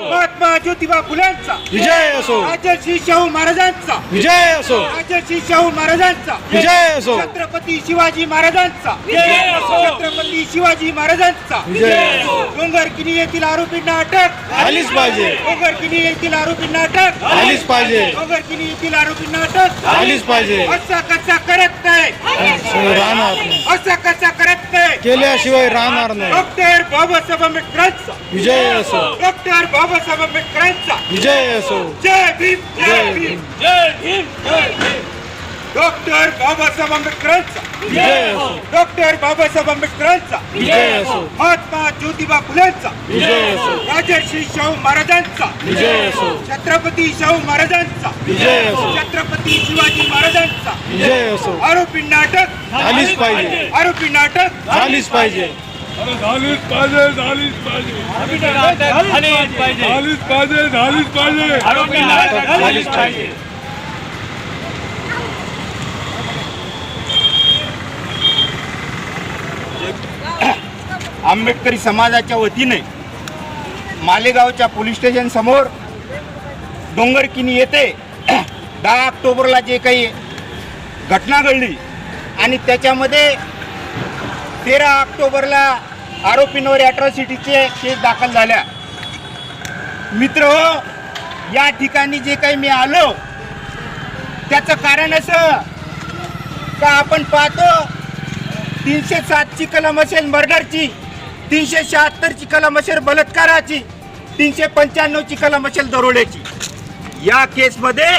महात्मा ज्योतिबा फुलेंचा विजय असो. राजर्षी शाहू महाराजांचा. विजय असो. राजर्षी शाहू महाराजांचा. विजय असो. छत्रपती शिवाजी महाराजांचा. छत्रपती शिवाजी महाराजांचा. विजय डोंगर किनी येथील आरोपींना अटक. झालीच पाहिजे. डोंगर किनी येथील आरोपींना अटक. झालीच पाहिजे. डोंगर किनी येथील आरोपींना अटक. झालीच पाहिजे. असा कसा करत नाही राहणार नाही असा कसा करत नाही केल्याशिवाय राहणार नाही. डॉक्टर बाबासाहेब आंबेडकरांचा. विजय असो. डॉक्टर बाबासाहेब आंबेडकरांचा. विजय असो. जय भीम जय भीम. जय भीम जय भीम. डॉक्टर बाबासाहेब आंबेडकरांचा. डॉक्टर बाबासाहेब आंबेडकरांचा. महात्मा ज्योतिबा फुलेंचा. राजर्षी शाहू महाराजांचा. छत्रपती शाहू महाराजांचा. छत्रपती शिवाजी महाराजांचा. आरोपी नाटक. झालीच पाहिजे. आरोपी नाटक. झालीच पाहिजे. झालीच पाहिजे झालीच पाहिजे. झालीच पाहिजे. झालीच पाहिजे झालीच पाहिजे. आंबेडकरी समाजाच्या वतीने मालेगावच्या पोलीस स्टेशन समोर डोंगरकिनी येथे दहा ऑक्टोबरला जे काही घटना घडली आणि त्याच्यामध्ये तेरा ऑक्टोबरला आरोपींवर ॲट्रॉसिटीचे केस दाखल झाल्या. मित्र हो या ठिकाणी जे काही मी आलो त्याचं कारण असं का आपण पाहतो तीनशे सातची कलम असेल मर्डरची. तीनशे शहात्तरची कलम असेल बलात्काराची तीनशे पंच्याण्णवची कलम असेल दरोड्याची. या केसमध्ये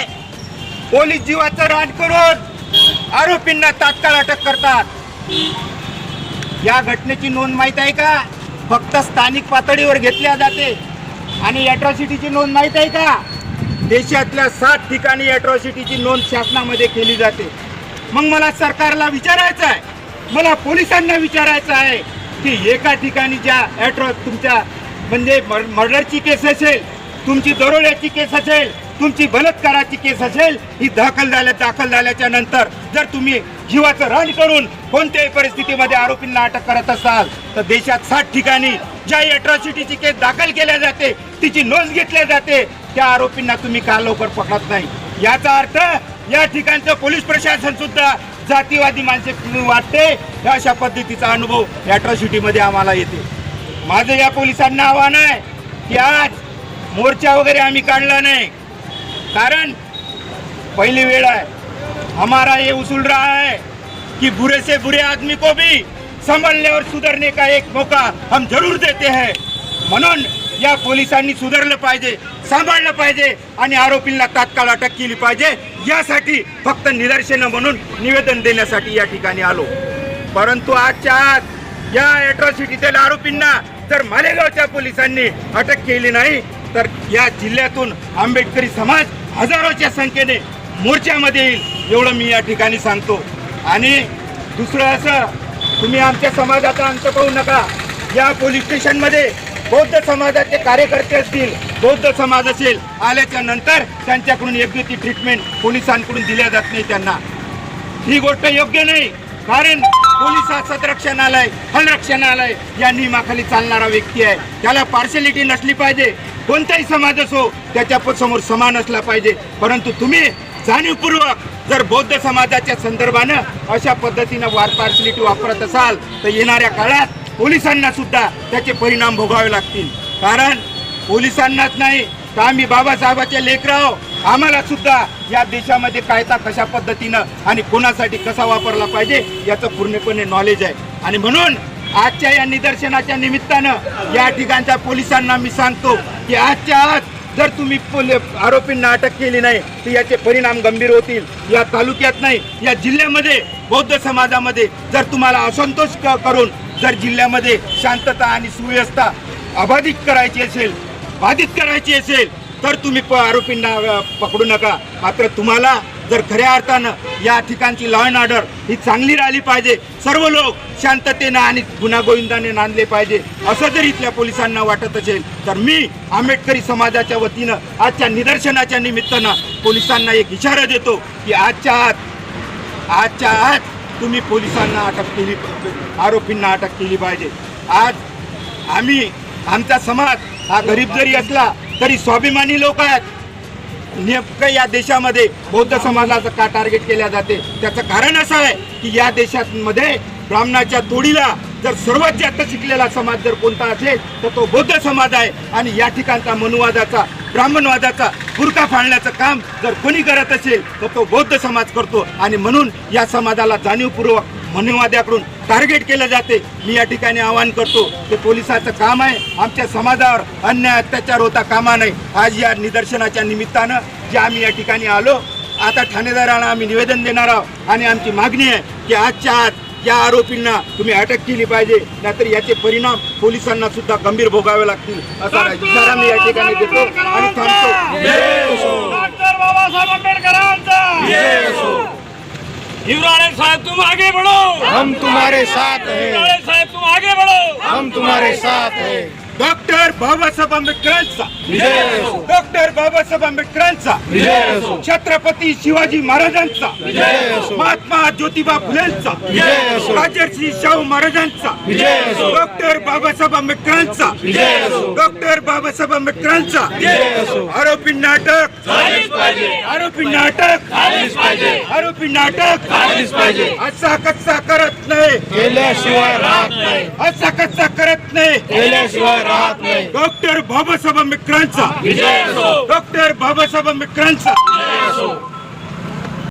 पोलीस जीवाचं रान करून आरोपींना तात्काळ अटक करतात. या घटनेची नोंद माहीत आहे का? फक्त स्थानिक पातळीवर घेतल्या जाते. आणि अॅट्रॉसिटीची नोंद माहीत आहे का? देशातल्या सात ठिकाणी अॅट्रॉसिटीची नोंद शासनामध्ये केली जाते. मग मला सरकारला विचारायचं आहे मला पोलिसांना विचारायचं आहे की एका ठिकाणी ज्या ॲट्रॉ तुमच्या म्हणजे मर मर्डरची केस असेल तुमची दरोड्याची केस असेल तुमची बलात्काराची केस असेल ही दाखल झाल्या दाखल झाल्याच्यानंतर जर तुम्ही जीवाचं रान करून कोणत्याही परिस्थितीमध्ये आरोपींना अटक करत असाल तर देशात सात ठिकाणी ज्या अट्रॉसिटीची केस दाखल केल्या जाते तिची नोंद घेतल्या जाते त्या आरोपींना तुम्ही का लवकर पकडत नाही? याचा अर्थ या ठिकाणचं पोलीस प्रशासन सुद्धा जातीवादी माणसे वाटते अशा पद्धतीचा अनुभव अॅट्रॉसिटीमध्ये आम्हाला येते. माझं या पोलिसांना आव्हान आहे की आज मोर्चा वगैरे आम्ही काढला नाही. कारण पहिली वेळ आहे हमारा ये उसूल रहा है कि बुरे से बुरे आदमी को भी संभलने और सुधरने का एक मौका हम जरूर देते हैं. म्हणून या पोलिसांनी सुधारलं पाहिजे सांभाळलं पाहिजे आणि आरोपींना तात्काळ अटक केली पाहिजे. यासाठी फक्त निदर्शनं म्हणून निवेदन देण्यासाठी या ठिकाणी आलो. परंतु आजच्या आज या अॅट्रॉसिटीतील आरोपींना जर मालेगावच्या पोलिसांनी अटक केली नाही तर या जिल्ह्यातून आंबेडकरी समाज हजारोच्या संख्येने मोर्चामध्ये येईल एवढं मी या ठिकाणी सांगतो. आणि दुसरं असं तुम्ही आमच्या समाजाचा अंत पाहू नका. या पोलीस स्टेशनमध्ये बौद्ध समाजाचे कार्यकर्ते असतील बौद्ध समाज असेल आल्याच्यानंतर त्यांच्याकडून योग्य ती ट्रीटमेंट पोलिसांकडून दिल्या जात नाही त्यांना. ही गोष्ट योग्य नाही कारण पोलीस हा सतरक्षणालय हलरक्षणालय या नियमाखाली चालणारा व्यक्ती आहे. त्याला पार्शलिटी नसली पाहिजे कोणताही समाज असो त्याच्यासमोर समान असला पाहिजे. परंतु तुम्ही जाणीवपूर्वक जर बौद्ध समाजाच्या संदर्भानं अशा पद्धतीनं वार पार्शलिटी वापरत असाल तर येणाऱ्या काळात पोलिसांना सुद्धा त्याचे परिणाम भोगावे लागतील. कारण पोलिसांनाच नाही तर आम्ही बाबासाहेबाचे लेकर आहो आम्हाला सुद्धा या देशामध्ये कायदा कशा पद्धतीनं आणि कोणासाठी कसा वापरला पाहिजे याचं पूर्णपणे नॉलेज आहे. आणि म्हणून आजच्या या निदर्शनाच्या निमित्तानं या ठिकाणच्या पोलिसांना मी सांगतो की आजच्या आज जर तुम्ही आरोपींना अटक केली नाही तर याचे परिणाम गंभीर होतील. या तालुक्यात नाही या जिल्ह्यामध्ये बौद्ध समाजामध्ये जर तुम्हाला असंतोष करून जर जिल्ह्यामध्ये शांतता आणि सुव्यवस्था अबाधित करायची असेल बाधित करायची असेल तर तुम्ही प आरोपींना पकडू नका. मात्र तुम्हाला जर खऱ्या अर्थानं या ठिकाणची लॉ अँड ऑर्डर ही चांगली राहिली पाहिजे सर्व लोक शांततेनं आणि गुन्हागोविंदाने नांदले पाहिजे असं जर इथल्या पोलिसांना वाटत असेल तर मी आंबेडकरी समाजाच्या वतीनं आजच्या निदर्शनाच्या निमित्तानं पोलिसांना एक इशारा देतो की आजच्या आत आजच्या आत तुम्ही पोलिसांना अटक केली आरोपींना अटक केली पाहिजे. आज आम्ही आमचा समाज हा गरीब जरी असला तरी स्वाभिमानी लोक आहेत. नेमकं या देशामध्ये बौद्ध समाजाचं का टार्गेट केल्या जाते? त्याचं कारण असं आहे की या देशामध्ये ब्राह्मणाच्या तोडीला जर सर्वात जास्त शिकलेला समाज जर कोणता असेल तर तो बौद्ध समाज आहे. आणि या ठिकाणचा मनुवादाचा ब्राह्मणवादाचा बुरका फाळण्याचं काम जर कोणी करत असेल तर तो बौद्ध समाज करतो. आणि म्हणून या समाजाला जाणीवपूर्वक मनुवाद्याकडून टार्गेट केलं जाते. मी या ठिकाणी आवाहन करतो ते पोलिसाचं काम आहे. आमच्या समाजावर अन्याय अत्याचार होता कामा नाही आज या निदर्शनाच्या निमित्तानं जे आम्ही या ठिकाणी आलो आता ठाणेदारांना आम्ही निवेदन देणार आहोत. आणि आमची मागणी आहे की आजच्या आज या आरोपींना तुम्ही अटक केली पाहिजे नाहीतर याचे परिणाम पोलिसांना सुद्धा गंभीर भोगावे लागतील असा इशारा मी या ठिकाणी देतो आणि थांबतो. साहेब तुम आगे बढ़ो! हम तुम्हारे साथ हैं। साहेब तुम आगे बढ़ो! हम तुम्हारे साथ हैं। डॉक्टर बाबासाहेब आंबेडकरांचा. डॉक्टर बाबासाहेब आंबेडकरांचा. छत्रपती शिवाजी महाराजांचा. महात्मा ज्योतिबा फुलेंचा. राजर्षी शाहू महाराजांचा. डॉक्टर बाबासाहेब आंबेडकरांचा. डॉक्टर बाबासाहेब आंबेडकरांचा. आरोपी नाटक. आरोपी नाटक. आरोपी नाटक. पाहिजे. असा कच्चा करत नाही. केल्याशिवाय राहत नाही. असा कच्चा करत नाही. केल्याशिवाय राहत नाही. डॉक्टर बाबासाहेब आंबेडकरांचा. डॉक्टर बाबासाहेब आंबेडकरांचा.